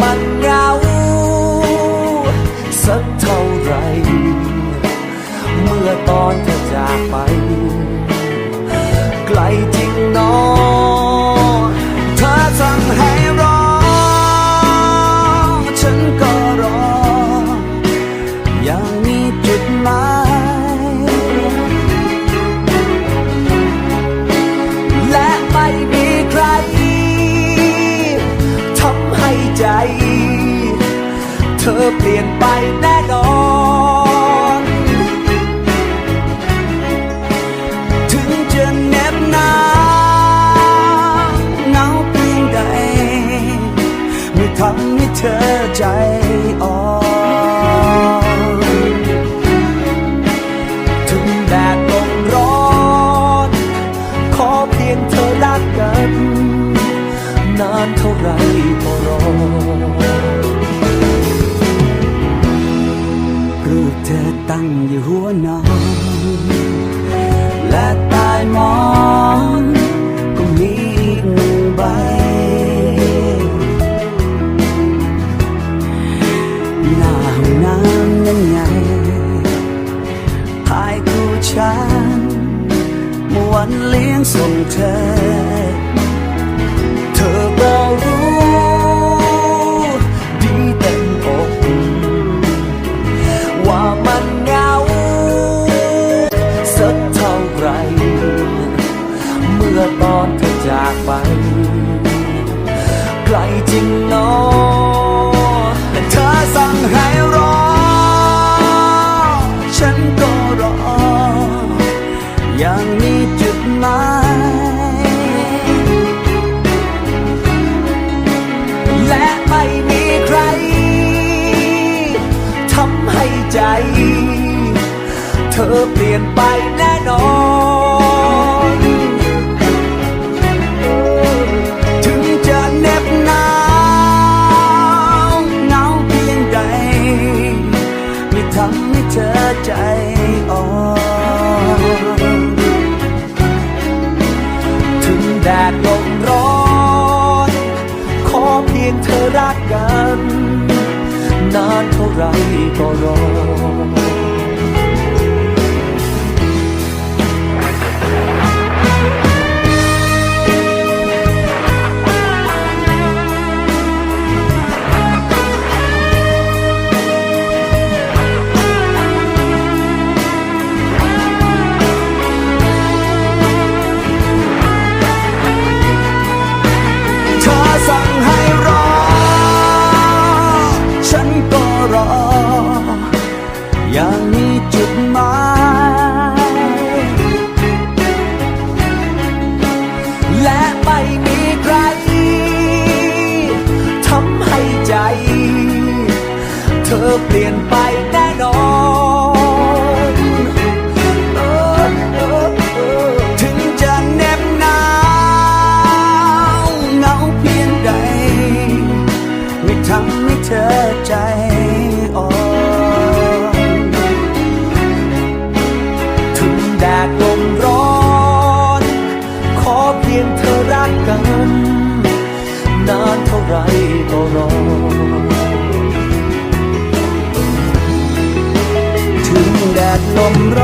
มันเหงาสักเท่าไร เมื่อตอนเธอ ธอเปลี่ยนไปแน่นอน ถึงจะเนบหนาเหงาเพียงใดไม่ทำให้เธอใจอ่อนถึงแดดลมร้อน ขอเพียงเธอรักกัน นานเท่าไร รูปเธอตั้งอยู่หัวนอน และต้หมอนก็มีอีกหนึ่งใบ หน้าห้องน้ำนั่นไงถ่ายคู่ฉันเมื่อวันเลี้ยงส่งเธอ จากไป ไกลจริงเนอแต่เธอสั่งให้รอ ฉันก็รออย่างมีจุดหมายและไม่มีใครทำให้ใจ เธอเปลี่ยนไปแน่นอน แดดลมร้อน ขอเพียงเธอรักกัน นานเท่าไรก็รอ อย่างมีจุดหมายและไม่มีใครทำให้ใจ เธอเปลี่ยนไป ดดลมร้อน ขอเพียงเธอรักกัน นานเท่าไรก็รอ ถึงแดดลมร้อน